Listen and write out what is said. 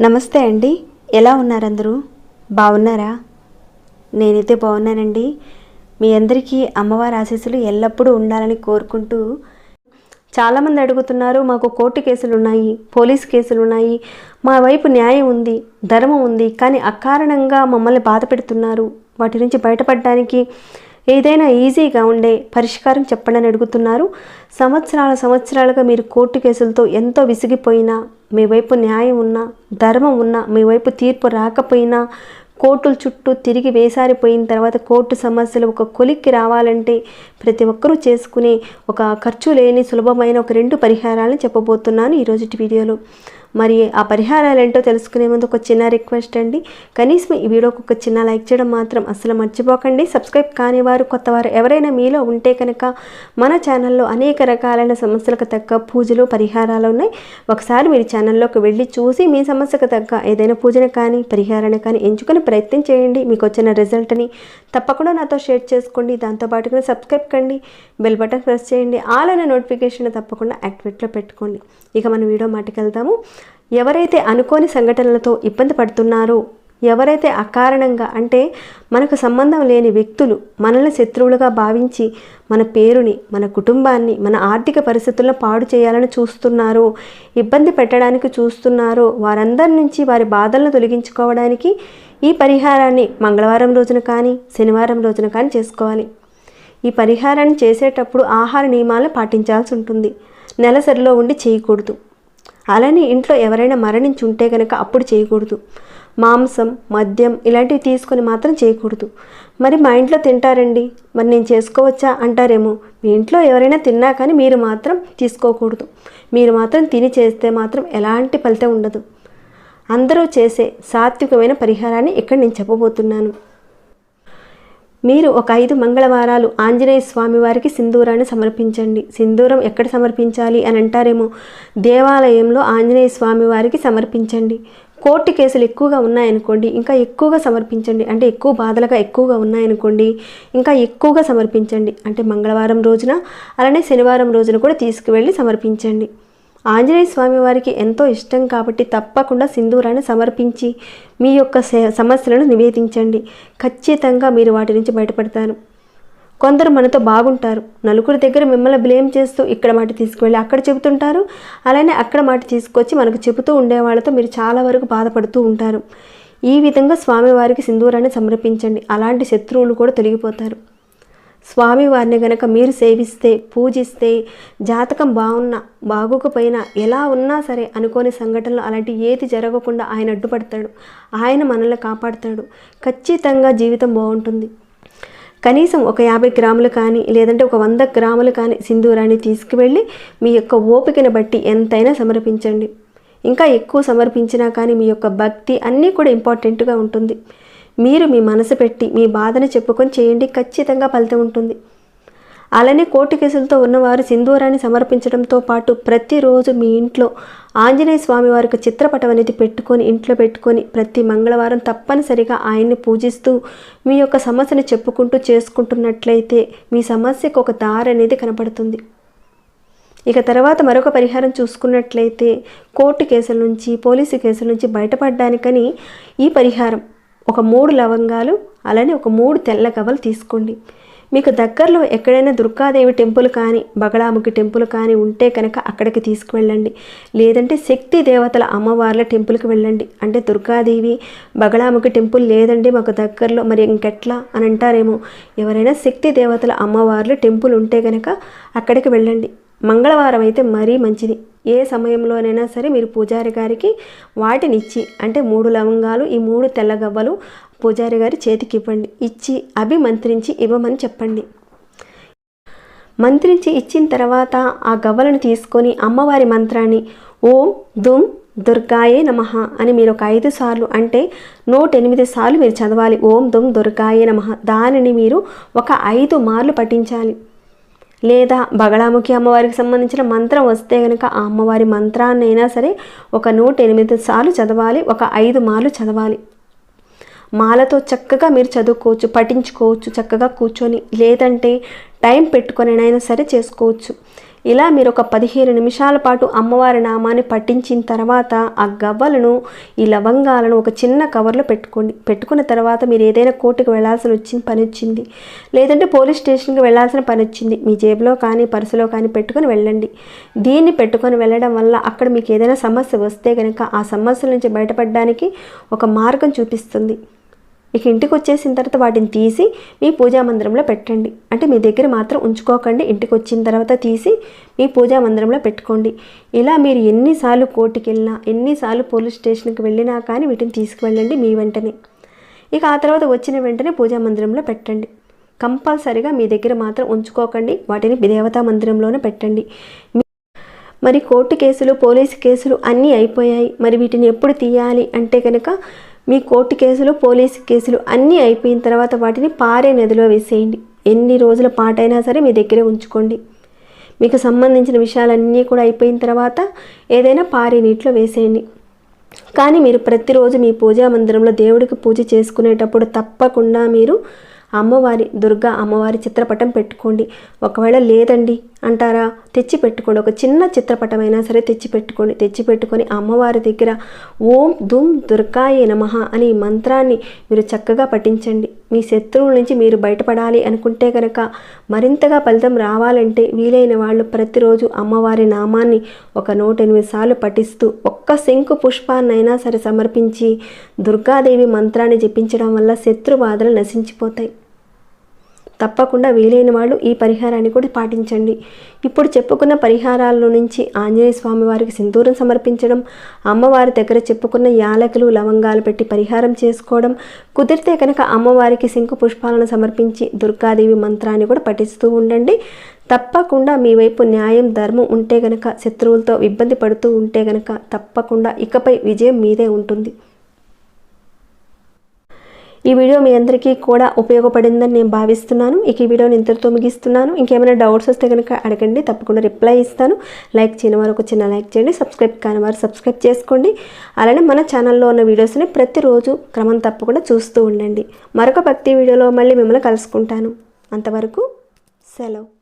నమస్తే అండి. ఎలా ఉన్నారందరూ? బాగున్నారా? నేనైతే బాగున్నానండి. మీ అందరికీ అమ్మవారి ఆశీస్సులు ఎల్లప్పుడూ ఉండాలని కోరుకుంటూ చాలామంది అడుగుతున్నారు మాకు కోర్టు కేసులు ఉన్నాయి పోలీస్ కేసులు ఉన్నాయి మా వైపు న్యాయం ఉంది ధర్మం ఉంది కానీ అకారణంగా మమ్మల్ని బాధ పెడుతున్నారు. వాటి నుంచి బయటపడడానికి ఏదైనా ఈజీగా ఉండే పరిష్కారం చెప్పండి అని అడుగుతున్నారు. సంవత్సరాల సంవత్సరాలుగా మీరు కోర్టు కేసులతో ఎంతో విసిగిపోయినా మీ వైపు న్యాయం ఉన్నా ధర్మం ఉన్నా మీ వైపు తీర్పు రాకపోయినా కోర్టుల చుట్టూ తిరిగి వేసారిపోయిన తర్వాత కోర్టు సమస్యలు ఒక కొలిక్కి రావాలంటే ప్రతి ఒక్కరూ చేసుకునే ఒక ఖర్చు లేని సులభమైన ఒక రెండు పరిహారాలను చెప్పబోతున్నాను ఈరోజు వీడియోలో. మరి ఆ పరిహారాలు ఏంటో తెలుసుకునే ముందు ఒక చిన్న రిక్వెస్ట్ అండి. కనీసం ఈ వీడియోకి ఒక చిన్న లైక్ చేయడం మాత్రం అసలు మర్చిపోకండి. సబ్స్క్రైబ్ కాని వారు కొత్తవారు ఎవరైనా మీలో ఉంటే కనుక మన ఛానల్లో అనేక రకాలైన సమస్యలకు తగ్గ పూజలు పరిహారాలు ఉన్నాయి. ఒకసారి మీరు ఛానల్లోకి వెళ్ళి చూసి మీ సమస్యకు తగ్గ ఏదైనా పూజను కానీ పరిహారాన్ని కానీ ఎంచుకుని ప్రయత్నం చేయండి. మీకు వచ్చిన రిజల్ట్ని తప్పకుండా నాతో షేర్ చేసుకోండి. దాంతోపాటుగా సబ్స్క్రైబ్ కండి బెల్ బటన్ ప్రెస్ చేయండి. ఆల్ అనే నోటిఫికేషన్ తప్పకుండా యాక్టివేట్లో పెట్టుకోండి. ఇక మనం వీడియో మాటకెళ్తాము ఎవరైతే అనుకోని సంఘటనలతో ఇబ్బంది పడుతున్నారో ఎవరైతే అకారణంగా అంటే మనకు సంబంధం లేని వ్యక్తులు మనల్ని శత్రువులుగా భావించి మన పేరుని మన కుటుంబాన్ని మన ఆర్థిక పరిస్థితులను పాడు చేయాలని చూస్తున్నారో ఇబ్బంది పెట్టడానికి చూస్తున్నారో వారందరి నుంచి వారి బాధలను తొలగించుకోవడానికి ఈ పరిహారాన్ని మంగళవారం రోజున కానీ శనివారం రోజున కానీ చేసుకోవాలి. ఈ పరిహారాన్ని చేసేటప్పుడు ఆహార నియమాలను పాటించాల్సి ఉంటుంది. నెలసరిలో ఉండి చేయకూడదు. అలానే ఇంట్లో ఎవరైనా మరణించి ఉంటే కనుక అప్పుడు చేయకూడదు. మాంసం మద్యం ఇలాంటివి తీసుకొని మాత్రం చేయకూడదు. మరి మా ఇంట్లో తింటారండి. మరి నేను చేసుకోవచ్చా అంటారేమో. మీ ఇంట్లో ఎవరైనా తిన్నా కానీ మీరు మాత్రం తీసుకోకూడదు. మీరు మాత్రం తిని చేస్తే మాత్రం ఎలాంటి ఫలితం ఉండదు. అందరూ చేసే సాత్వికమైన పరిహారాన్ని ఇక్కడ నేను చెప్పబోతున్నాను. మీరు ఒక ఐదు మంగళవారాలు ఆంజనేయ స్వామి వారికి సింధూరాన్ని సమర్పించండి. సింధూరం ఎక్కడ సమర్పించాలి అని అంటారేమో? దేవాలయంలో ఆంజనేయ స్వామి వారికి సమర్పించండి. కోర్టు కేసులు ఎక్కువగా ఉన్నాయనుకోండి ఇంకా ఎక్కువగా సమర్పించండి. అంటే ఎక్కువ బాధలుగా ఎక్కువగా ఉన్నాయనుకోండి ఇంకా ఎక్కువగా సమర్పించండి. అంటే మంగళవారం రోజున అలానే శనివారం రోజున కూడా తీసుకువెళ్ళి సమర్పించండి. ఆంజనేయ స్వామి వారికి ఎంతో ఇష్టం కాబట్టి తప్పకుండా సింధూరాన్ని సమర్పించి మీ యొక్క సమస్యలను నివేదించండి. ఖచ్చితంగా మీరు వాటి నుంచి బయటపడతారు. కొందరు మనతో బాగుంటారు. నలుగురి దగ్గర మిమ్మల్ని బ్లేమ్ చేస్తూ ఇక్కడ మాట తీసుకువెళ్ళి అక్కడ చెబుతుంటారు. అలానే అక్కడ మాట తీసుకొచ్చి మనకు చెబుతూ ఉండే వాళ్ళతో మీరు చాలా వరకు బాధపడుతూ ఉంటారు. ఈ విధంగా స్వామివారికి సింధూరాన్ని సమర్పించండి. అలాంటి శత్రువులు కూడా తొలగిపోతారు. స్వామివారిని గనక మీరు సేవిస్తే పూజిస్తే జాతకం బాగున్నా బాగోకపోయినా ఎలా ఉన్నా సరే అనుకోని సంఘటనలు అలాంటి ఏది జరగకుండా ఆయన అడ్డుపడతాడు. ఆయన మనల్ని కాపాడుతాడు. ఖచ్చితంగా జీవితం బాగుంటుంది. కనీసం ఒక యాభై గ్రాములు కానీ లేదంటే ఒక వంద గ్రాములు కానీ సింధూరాన్ని తీసుకువెళ్ళి మీ యొక్క ఓపికను బట్టి ఎంతైనా సమర్పించండి. ఇంకా ఎక్కువ సమర్పించినా కానీ మీ యొక్క భక్తి అన్నీ కూడా ఇంపార్టెంట్గా ఉంటుంది. మీరు మీ మనసు పెట్టి మీ బాధను చెప్పుకొని చేయండి ఖచ్చితంగా ఫలితం ఉంటుంది. అలానే కోర్టు కేసులతో ఉన్నవారు సింధూరాన్ని సమర్పించడంతో పాటు ప్రతిరోజు మీ ఇంట్లో ఆంజనేయ స్వామి వారికి చిత్రపటం అనేది పెట్టుకొని ఇంట్లో పెట్టుకొని ప్రతి మంగళవారం తప్పనిసరిగా ఆయన్ని పూజిస్తూ మీ యొక్క సమస్యను చెప్పుకుంటూ చేసుకుంటున్నట్లయితే మీ సమస్యకు ఒక దారి అనేది కనపడుతుంది. ఇక తర్వాత మరొక పరిహారం చూసుకున్నట్లయితే కోర్టు కేసుల నుంచి పోలీసు కేసుల నుంచి బయటపడడానికని ఈ పరిహారం. ఒక మూడు లవంగాలు అలానే ఒక మూడు తెల్ల గవ్వలు తీసుకోండి. మీకు దగ్గరలో ఎక్కడైనా దుర్గాదేవి టెంపుల్ కానీ బగళాముఖి టెంపుల్ కానీ ఉంటే కనుక అక్కడికి తీసుకువెళ్ళండి. లేదంటే శక్తి దేవతల అమ్మవార్ల టెంపుల్కి వెళ్ళండి. అంటే దుర్గాదేవి బగళాముఖి టెంపుల్ లేదండి మాకు దగ్గరలో. మరి ఇంకెట్లా అని అంటారేమో. ఎవరైనా శక్తి దేవతల అమ్మవార్ల టెంపుల్ ఉంటే కనుక అక్కడికి వెళ్ళండి. మంగళవారం అయితే మరీ మంచిది. ఏ సమయంలోనైనా సరే మీరు పూజారి గారికి వాటిని ఇచ్చి అంటే మూడు లవంగాలు ఈ మూడు తెల్లగవ్వలు పూజారి గారి చేతికి ఇవ్వండి. ఇచ్చి అభిమంత్రించి ఇవ్వమని చెప్పండి. మంత్రించి ఇచ్చిన తర్వాత ఆ గవ్వలను తీసుకొని అమ్మవారి మంత్రాన్ని ఓం దుమ్ దుర్గాయే నమ అని మీరు ఒక ఐదు సార్లు అంటే నూట ఎనిమిది సార్లు మీరు చదవాలి. ఓం దుమ్ దుర్గాయే నమ. దానిని మీరు ఒక ఐదు మార్లు పఠించాలి. లేదా బగళాముఖి అమ్మవారికి సంబంధించిన మంత్రం వస్తే కనుక ఆ అమ్మవారి మంత్రాన్ని అయినా సరే ఒక నూట ఎనిమిది సార్లు చదవాలి ఒక ఐదు మార్లు చదవాలి. మాలతో చక్కగా మీరు చదువుకోవచ్చు పఠించుకోవచ్చు చక్కగా కూర్చొని లేదంటే టైం పెట్టుకొనినైనా సరే చేసుకోవచ్చు. ఇలా మీరు ఒక పదిహేను నిమిషాల పాటు అమ్మవారి నామాన్ని పట్టించిన తర్వాత ఆ గవ్వలను ఈ లవంగాలను ఒక చిన్న కవర్లో పెట్టుకోండి పెట్టుకున్న తర్వాత మీరు ఏదైనా కోర్టుకు వెళ్ళాల్సిన వచ్చింది పని వచ్చింది. లేదంటే పోలీస్ స్టేషన్కి వెళ్ళాల్సిన పని వచ్చింది. మీ జేబులో కానీ పర్సులో కానీ పెట్టుకొని వెళ్ళండి. దీన్ని పెట్టుకొని వెళ్ళడం వల్ల అక్కడ మీకు ఏదైనా సమస్య వస్తే కనుక ఆ సమస్యల నుంచి బయటపడడానికి ఒక మార్గం చూపిస్తుంది. ఇక ఇంటికి వచ్చేసిన తర్వాత వాటిని తీసి మీ పూజా మందిరంలో పెట్టండి. అంటే మీ దగ్గర మాత్రం ఉంచుకోకండి. ఇంటికి వచ్చిన తర్వాత తీసి మీ పూజా మందిరంలో పెట్టుకోండి. ఇలా మీరు ఎన్నిసార్లు కోర్టుకి వెళ్ళినా ఎన్నిసార్లు పోలీస్ స్టేషన్కి వెళ్ళినా కానీ వీటిని తీసుకువెళ్ళండి మీ వెంటనే. ఇక ఆ తర్వాత వచ్చిన వెంటనే పూజా మందిరంలో పెట్టండి. కంపల్సరిగా మీ దగ్గర మాత్రం ఉంచుకోకండి. వాటిని దేవతా మందిరంలోనే పెట్టండి. మరి కోర్టు కేసులు పోలీసు కేసులు అన్నీ అయిపోయాయి. మరి వీటిని ఎప్పుడు తీయాలి అంటే కనుక మీ కోర్టు కేసులు పోలీసు కేసులు అన్నీ అయిపోయిన తర్వాత వాటిని పారే నదిలో వేసేయండి. ఎన్ని రోజుల పాటైనా సరే మీ దగ్గరే ఉంచుకోండి. మీకు సంబంధించిన విషయాలన్నీ కూడా అయిపోయిన తర్వాత ఏదైనా పారే నీటిలో వేసేయండి. కానీ మీరు ప్రతిరోజు మీ పూజా మందిరంలో దేవుడికి పూజ చేసుకునేటప్పుడు తప్పకుండా మీరు అమ్మవారి దుర్గా అమ్మవారి చిత్రపటం పెట్టుకోండి. ఒకవేళ లేదండి అంటారా తెచ్చి పెట్టుకోండి ఒక చిన్న చిత్రపటం అయినా సరే తెచ్చి పెట్టుకోండి తెచ్చి పెట్టుకొని అమ్మవారి దగ్గర ఓం దుమ్ దుర్గాయ నమః అనే మంత్రాన్ని మీరు చక్కగా పఠించండి. మీ శత్రువుల నుంచి మీరు బయటపడాలి అనుకుంటే కనుక మరింతగా ఫలితం రావాలంటే వీలైన వాళ్ళు ప్రతిరోజు అమ్మవారి నామాన్ని ఒక నూట ఎనిమిది సార్లు పఠిస్తూ ఒక్క శంకు పుష్పాన్నైనా సరే సమర్పించి దుర్గాదేవి మంత్రాన్ని జపించడం వల్ల శత్రు బాధలు నశించిపోతాయి. తప్పకుండా వీలైన వాళ్ళు ఈ పరిహారాన్ని కూడా పాటించండి. ఇప్పుడు చెప్పుకున్న పరిహారాల నుంచి ఆంజనేయ స్వామి వారికి సింధూరం సమర్పించడం అమ్మవారి దగ్గర చెప్పుకున్న యాలకులు లవంగాలు పెట్టి పరిహారం చేసుకోవడం కుదిరితే కనుక అమ్మవారికి శంకు పుష్పాలను సమర్పించి దుర్గాదేవి మంత్రాన్ని కూడా పఠిస్తూ ఉండండి. తప్పకుండా మీ వైపు న్యాయం ధర్మం ఉంటే గనక శత్రువులతో ఇబ్బంది పడుతూ ఉంటే గనక తప్పకుండా ఇకపై విజయం మీదే ఉంటుంది. ఈ వీడియో మీ అందరికీ కూడా ఉపయోగపడిందని నేను భావిస్తున్నాను. ఇక ఈ వీడియోని ఇంతటితో ముగిస్తున్నాను. ఇంకేమైనా డౌట్స్ వస్తే కనుక అడగండి. తప్పకుండా రిప్లై ఇస్తాను. లైక్ చేయని వారు ఒక చిన్న లైక్ చేయండి. సబ్స్క్రైబ్ కాని వారు సబ్స్క్రైబ్ చేసుకోండి. అలానే మన ఛానల్లో ఉన్న వీడియోస్ని ప్రతిరోజు క్రమం తప్పకుండా చూస్తూ ఉండండి. మరొక భక్తి వీడియోలో మళ్ళీ మిమ్మల్ని కలుసుకుంటాను. అంతవరకు సెలవు.